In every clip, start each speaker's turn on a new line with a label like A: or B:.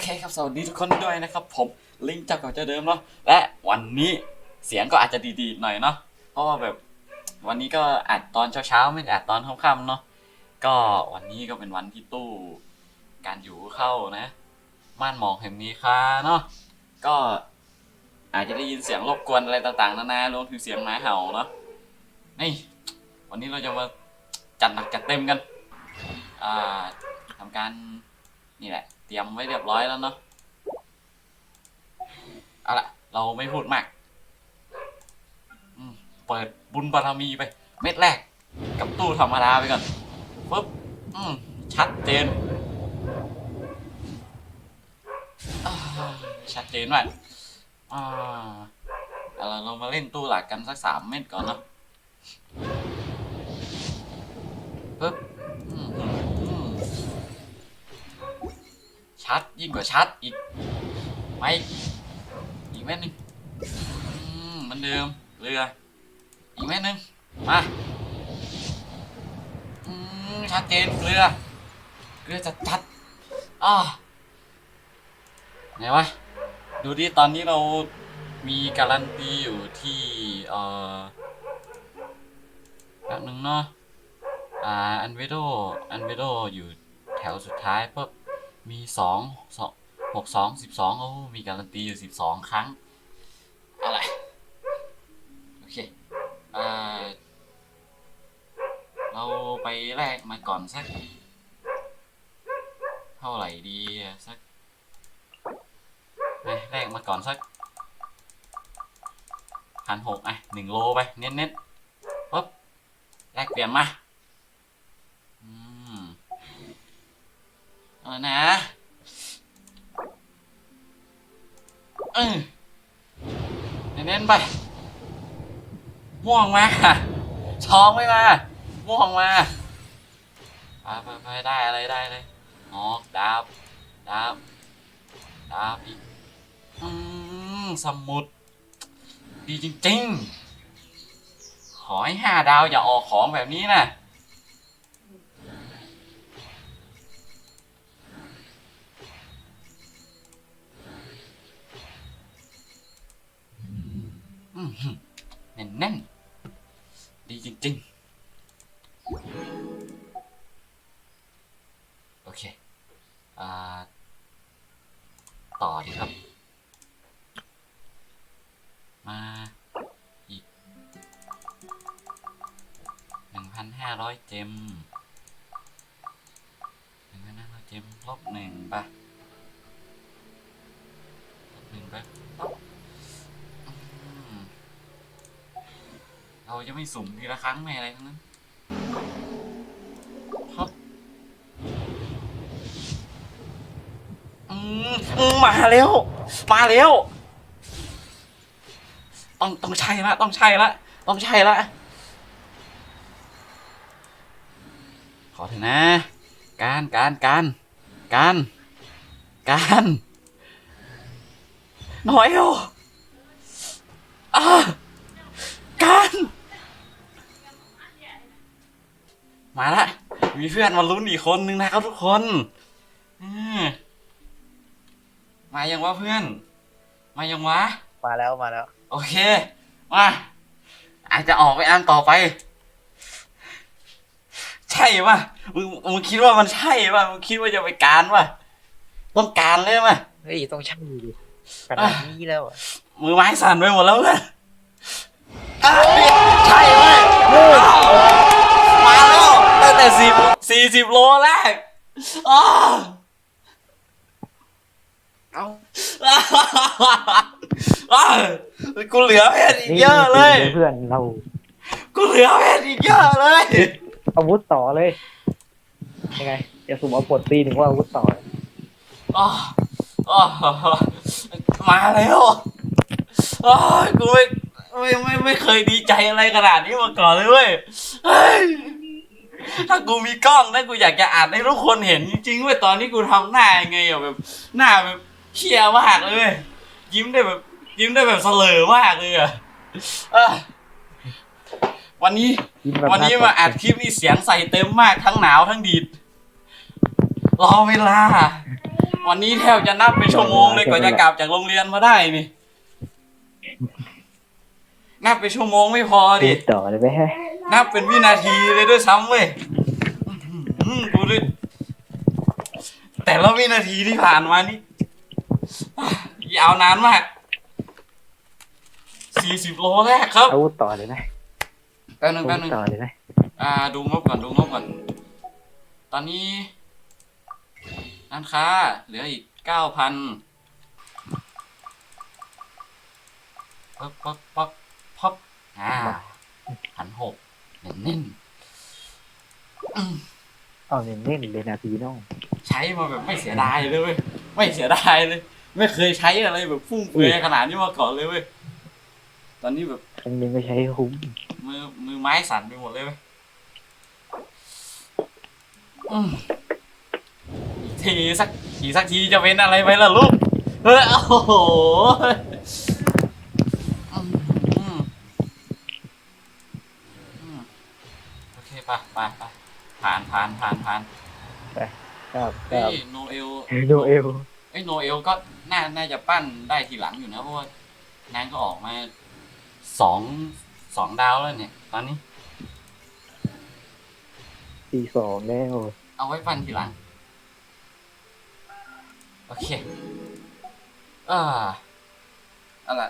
A: เคครับ สวัสดีทุกคนด้วยนะครับ ผมลิงจากเก่าเจ้าเดิมเนาะและวันนี้เสียงก็อาจจะดีๆหน่อยเนาะเพราะว่าแบบวันนี้ก็อัดตอนเช้าๆไม่ได้อัดตอนค่ำๆเนาะก็วันนี้ก็เป็นวันที่ตู้การอยู่เข้านะม่านหมอกแห่งมีค่าเนาะก็อาจจะได้ยินเสียงรบกวนอะไรต่างๆนานารวมถึงเสียงหมาเห่าเนาะนี่วันนี้เราจะมาจัดหนักจัดเต็มกันอ่าทำการนี่แหละ รียมไว้เรียบร้อยแล้วเนาะเอาละเราไม่พูดมากเปิดบุญบารมีไป เม็ดแรก กับตู้ธรรมดาไปก่อนปึ๊บชัดเจนชัดเจนมากอ่าเอาละเรามาเล่นตู้หลักกันสักสามเม็ดก่อนเนาะปึ๊บ อืมอืมอืม ชัดยิ่งกว่าชัดอีกไม่อีกแม่นึงมเหมันเดิมเรืออีกแม่นึงมาชัดเจนเรือเรือจัดจัดอ่าไงวะดูดิตอนนี้เรามีการันตีอยู่ที่เอ่อแป๊บนึงเนาะอ่าอันเวโดอันเวโดอยู่แถวสุดท้ายปุ๊บ มีสองสองหกสองสิบสองโอ้มีการันตีอยู่สิบสองครั้ง อะไร โอเคอ่าเราไปแลกมาก่อนสัก เท่าไหร่ดีสักไปแลกมาก่อนสักพันหกอะหนึ่งโลไป เน้นๆปุ๊บแลกเปลี่ยนมา อืม เอานะเออเน้นๆไป ม่วงมาช้องไม่มา ม่วงมาไปไปไปได้อะไรได้เลยหอกดาบดาบดาบอีกอืมสมุด ดีจริงๆ ขอให้ห้าดาวอย่าออกของแบบนี้นะ แน่นแน่นๆดีจริง ๆ โอเค อ่า ต่อดีครับ มาอีกหนึ่งพันห้าร้อยเจมหนึ่งพันห้าร้อยเจมลบหนึ่งปะลบหนึ่งปะปั๊บอืมเรา จะไม่สุ่มทีละครั้งไม่อะไรทั้งนั้นครับอืมอืมมาแล้ว มาแล้ว ต้องต้องใช่ละต้องใช่ละต้องใช่ละขอเถอะนะ การการการการการน้อยอะอ่าร มาละ มีเพื่อนมาลุ้นอีกคนนึงนะครับทุกคนอืมมายังวะเพื่อน มายังวะ
B: มาแล้วมาแล้ว
A: โอเค มาอาจจะออกไปอันต่อไป ใช่ป่ะมึงมึงคิดว่ามันใช่ป่ะมึงคิดว่าจะไปการป่ะต้องการเลยป่ะ
B: เฮ้ยต้องช่างดูดิขนาดนี้แล้วอะ
A: มือไม้สั่นไปหมดแล้วเพื่อนอะใช่เว้ยมาแล้วตั้ง แต่สิบสี่สิบโลแรกอ้าว
B: เอ้า
A: อ้าวกูเหลือเพชรอีกเยอะเลย
B: เพื่อนเรา
A: กูเหลือเพชรอีกเยอะเลย
B: อาวุธต่อเลย ยังไงจะสุ่มเอาปลดปีหนึ่งว่าอาวุธต่อ
A: อ๋ออ๋อมาแล้วอ๋อกูไม่ไม่ไม่ไม่เคยดีใจอะไรขนาดนี้มาก่อนเลยเว้ยเฮ้ย ถ้ากูมีกล้องนะกูอยากจะอ่านให้ทุกคนเห็นจริงๆเว้ยตอนนี้กูทำหน้ายังไงอะแบบหน้าแบบเคียมากเลยเว้ยยิ้มได้แบบ ยิ้มได้แบบเสลอมากเลยอะเอ้อวันนี้
B: ยิ้มแบบ
A: วันนี้มาอัดคลิปนี่เสียงใส่เต็มมากทั้งหนาวทั้งดีดรอเวลา วันนี้แทบจะนับเป็นชั่วโมงเลยกว่าจะกลับจากโรงเรียนมาได้นี่ นับเป็นชั่วโมงไม่พอ
B: พู
A: ดิ
B: ดต่อเลยไหมฮะ
A: นับเป็นวินาทีเลยด้วยซ้ำเว้ยอื้อหือกูด้วยแต่ละวินาทีที่ผ่านมานี่ยาวนานมากสี่สิบโลแรกครับ
B: เอาพูดต่อเลยนะ
A: แป๊บนึง
B: พู
A: แป๊บ
B: ด
A: นึง
B: ต่อเลยนะ
A: อ่าดูงบก่อนดูงบก่อนตอนนี้ร้านค้าเหลืออีกเก้าพันป๊อกป๊อกป๊อกป๊อกอ่าพันหก เน้นเน้นๆอืม
B: เอาเน้นๆเลยนะพี่น้อง
A: ใช้มาแบบไม่เสียดายเลยเว้ยไม่เสียดายเลย ไม่เคยใช้อะไรแบบฟุ่มเฟือยขนาดนี้มาก่อนเลยเว้ยตอนนี้แบบ
B: ครั้งหนึงก็ใช้คุ้ม
A: มือมือไม้สั่นไปหมดเลยเว้ยอืมอีกทีสักทีสักทีจะเป็นอะไรไปล่ะลูกเฮ้ยโอ้โหอืมอืมอืม โอเคไปไปไปผ่านผ่านผ่านผ่าน
B: ครับค
A: เฮ้
B: รับ
A: ยโนเอล
B: โนเอล
A: เอ้ยโนเอลก็น่าน่าจะปั้นได้ทีหลังอยู่นะเพราะว่านางก็ออกมาสองสองดาวแล้วเนี่ย ตอนนี้
B: ปีสองแล้ว
A: เอาไว้ปั้นทีหลัง โอเคอ่าเอาล่ะ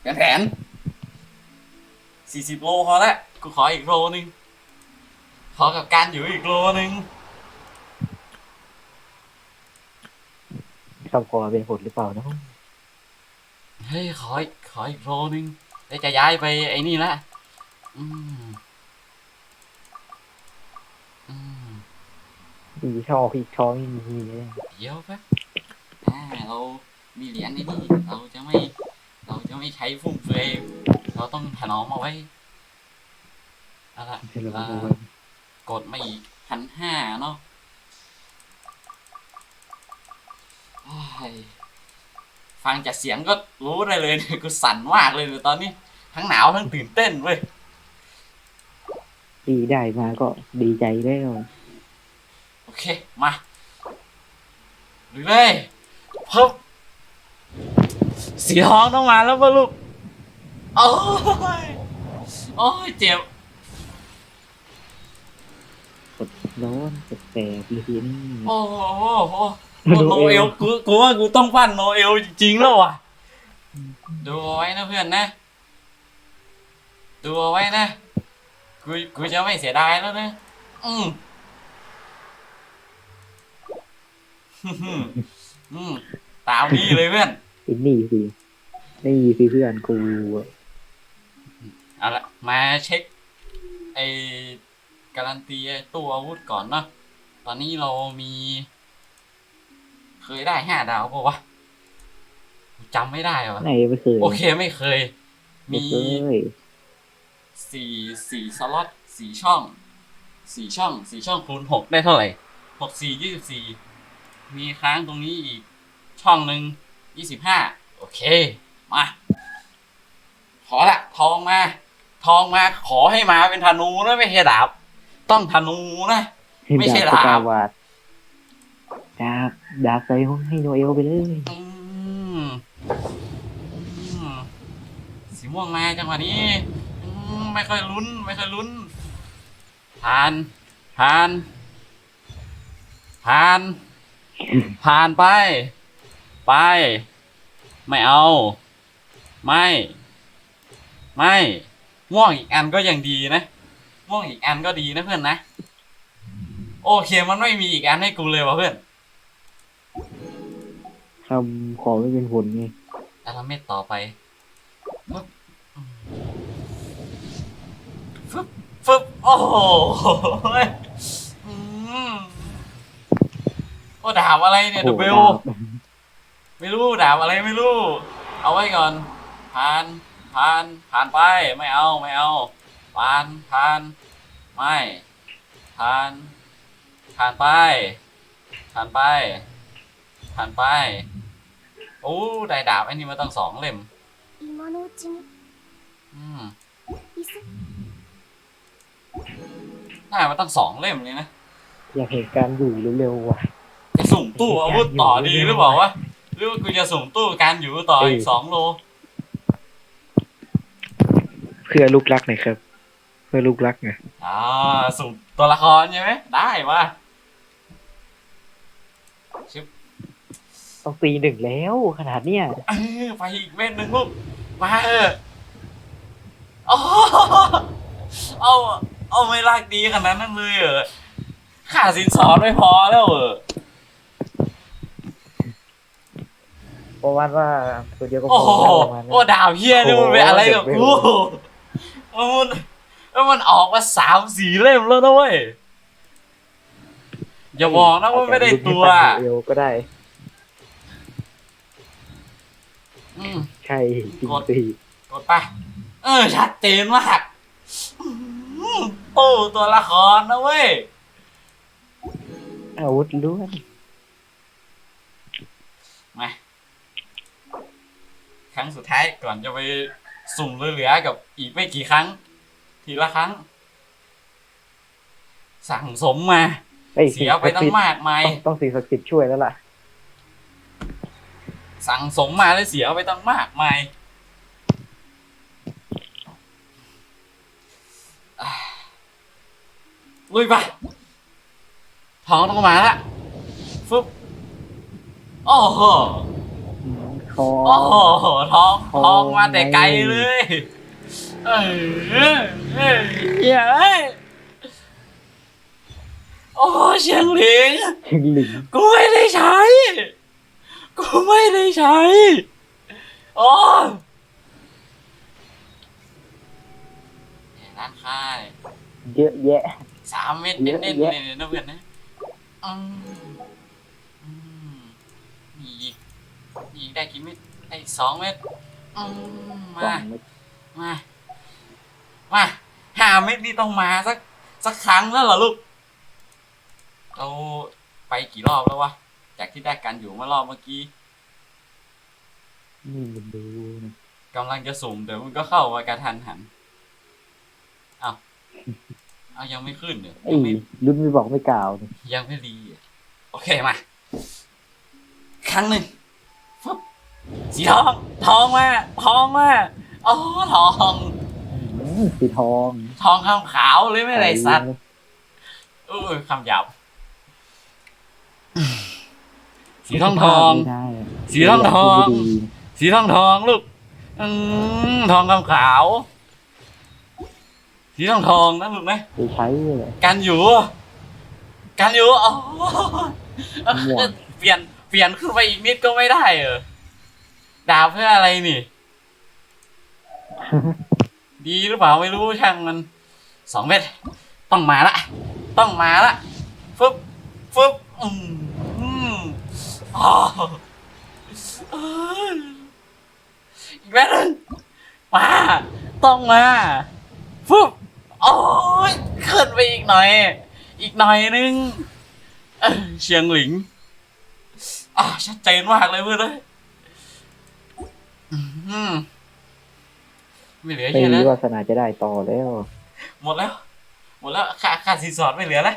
A: เปลี่ยนแผนสี่สิบโลพอละกูขออีกโลนึง ขอกับการอยู่อีกโลนึง
B: คำขอเป็นผลหรือเปล่าเนอะ
A: เฮ้ยขออีกขออีกโลนึงแล้วจะย้ายไปไอ้นี่ละอืมอืม
B: อีช่ออีกช่อไม่มีเลย
A: เดี๋ยวแป๊บอ่าเรามีเหรียญในนี่เราจะไม่ เราจะไม่ใช้ฟุ่มเฟือยเราต้องถนอมเอาไว้เอาล่ะ
B: เดี๋ยวเรา
A: อ่า
B: ดู กัน
A: กดมาอีกพันห้าเนาะโอ้ยฟังจากเสียงก็รู้ได้เลยเนี่ยกูสั่นมากเลยเนี่ยตอนนี้ ทั้งหนาวทั้งตื่นเต้นเว้ย
B: ปีได้มาก็ดีใจแล้ว
A: โอเค มาดูเลยเพิ่มสีทองต้องมาแล้วป่ะลูก โอ้ย โอ้ย เจ็บ
B: กด ร้อนกดแต่ปีนี้
A: โอ้โหโอ้โหโนเอลกูกูว่ากูต้องปั้นโนเอลจริงแล้วว่ะ ดูเอาไว้นะเพื่อนนะ ดูเอาไว้นะ กูกูจะไม่เสียดายแล้วนะ อืมอืมตามนี้เลยเพื่อน
B: อ้นี่สินี่สิเพื่อนกูอะ
A: เอาละมาเช็คไอ การันตีไอ้ตู้อาวุธก่อนเนาะตอนนี้เรามี เคยได้ห้าดาวปะวะจำไม่ได้วะ
B: ไหนไม่เคย
A: โอเคไม่เคย
B: ไม่
A: มี
B: เคย
A: สี่สี่สล็อตสี่ช่องสี่ช่องสี่ช่องคูณหกได้เท่าไหร่หกสี่ยี่สิบสี่มีค้างตรงนี้อีกช่องหนึ่งยี่สิบห้าโอเค มา ขอละ ทองมา ทองมาขอให้มาเป็นธนูนะไม่ใช่ดาบ ต้องธนูนะ ไม่ใช่
B: ดาบ
A: ลาบ
B: กาวาดดาบดาบใส่ให้โนเอลไปเลย
A: อืมอืมสีม่วงมาจังหวะนี้อืมไม่ค่อยลุ้น ไม่ค่อยลุ้น ผ่าน ผ่าน ผ่าน ผ่านไป ไป ไม่เอา ไม่ ไม่ ม่วงอีกอันก็ยังดีนะ ม่วงอีกอันก็ดีนะเพื่อนนะ โอเคมันไม่มีอีกอันให้กูเลยวะเพื่อน
B: คำขอไม่เป็นผลไง
A: อาราเมดต่อไปฟึบฟึบฟึบโอ้โหอืมโอ้ดาบอะไรเนี่ย
B: โอ้
A: ดู
B: โห
A: เบล
B: ดาบ
A: ไม่รู้ดาบอะไรไม่รู้ เอาไว้ก่อน ผ่าน ผ่าน ผ่านไป ไม่เอา ไม่เอา ปานผ่านไม่ผ่านผ่านไปผ่านไปผ่านไปโอ้ได้ดาบไอ้นี่มาตั้งสองเล่มอืมได้มาตั้งสองเล่มเลยนะ
B: อยากเหตุการณ์อยู่เร็วๆว่ะ
A: จะส่งตู้อาวุธต่อดีหรือเปล่าวะหรือว่ากูจะส่งตู้การอยู่ต่ออีกสองโล
B: เพื่อลูกรักหน่อยครับ เพื่อลูกรักไง
A: อ่าสุ่มตัวละครใช่ไหมได้มาชิบ
B: ต้องตีหนึ่งแล้วขนาดเนี้ย
A: เออไปอีกเม็ดหนึ่งลูกมาเออโอ้เอาเอาไม่รักดีขนาดนั้นเลยเหรอค่าสินสอดไม่พอแล้วเหรอ
B: เพราะว่าว่าตัวเดียวก็พ
A: โอ้
B: อ
A: โห
B: แล้วประมาณนั้น
A: โอ้ดาวเฮียนี่มันเป็นอะไรกับกูมัน มันมันออกมาสามสี่เล่มแล้วนะเว้ย อย่าบอกนะว่าไม่ได้ตัว
B: อาจจะลุกให้ตัดเอวก็ได้
A: อืม
B: ใช่จริง
A: กด
B: สิ
A: กดไปเออ ชัดเจนมากอืมตู้ตัวละครนะเว้ย
B: อาวุธล้วน
A: มา ครั้งสุดท้ายก่อนจะไปสุ่มเหลือๆกับอีกไม่กี่ครั้ง ทีละครั้ง สั่งสมมา
B: อ้
A: เสียไปตั้งมากมาย
B: ต้องต้องสิ่งศักดิ์สิทธิ์ช่วยแล้วล่ะ
A: สั่งสมมาแล้วเสียไปตั้งมากมายอ่าลุยไปท้องต้องมาละฟึบโอ้โห
B: คอ
A: โอ้โหท้อง
B: ท้อง
A: ท้องมาแต่ไกลเลย เออเออเฮ้ยโอ้เชียงหลิง
B: ชิงหลิง
A: กูไม่ได้ใช้ กูไม่ได้ใช้โอ้ร้านค้าเนี่ย
B: เยอะแยะ
A: สามเม็ด
B: เย
A: เน้
B: อะ
A: นๆ
B: แยะ
A: เลยนะเพื่อนนะอืมอืมมีอีกมีอีกได้กี่เม็ดได้อีกสองเม็ดอืม
B: กล่อ
A: มา
B: งไม่
A: มา มาห้าเม็ดนี่ต้องมาสักสักครั้งแล้วเหรอลูก เราไปกี่รอบแล้ววะ จากที่ได้กันอยู่เมื่อรอบเมื่อกี้
B: นี่มันดูนะ
A: กำลังจะสุ่มเดี๋ยวมันก็เข้ามากระทันหันเอาเอายังไม่ขึ้นเนี่ย
B: ไอ้
A: ยังไม่
B: รุ่นไม่บอกไม่กล่าวนี่
A: ยังไม่รีอะโอเคมา ครั้งหนึ่งฟึบสีทอง ทองมาทองมาอ๋อทอง
B: อืม สีทอง
A: ทองคำขาวเลยไม่ไรสัตว์เออคำหยาบสีทองทอง
B: ไม่ได้ะ
A: สีทองทอง
B: ไม่ดี
A: สีทองทองลูกอืมทองคำขาว สีทองทองนะลูกนะ
B: ไปใช้เลย
A: กันอยู่ กันอยู่อ๋อ
B: ม่วง
A: เปลี่ยนเปลี่ยนขึ้นไปอีกนิดก็ไม่ได้เหรอดาบเพื่ออะไรนี่ ดีหรือเปล่าไม่รู้ช่างมันสองเม็ดต้องมาละ ต้องมาละฟึบฟึบอืมอืมอ๋ออีกแม่นึงมาต้องมาฟึบโอ้ยขึ้นไปอีกหน่อย อีกหน่อยนึงเอ้ยเชียงหลิงอ่าชัดเจนมากเลยเพื่อนเลยอืม ไม่เหลือ
B: ไม่
A: เยอะ
B: มี
A: แล้ว
B: วาสนาจะได้ต่อแล้ว
A: หมดแล้ว หมดแล้วค่าค่าสินสอดไม่เหลือแล้ว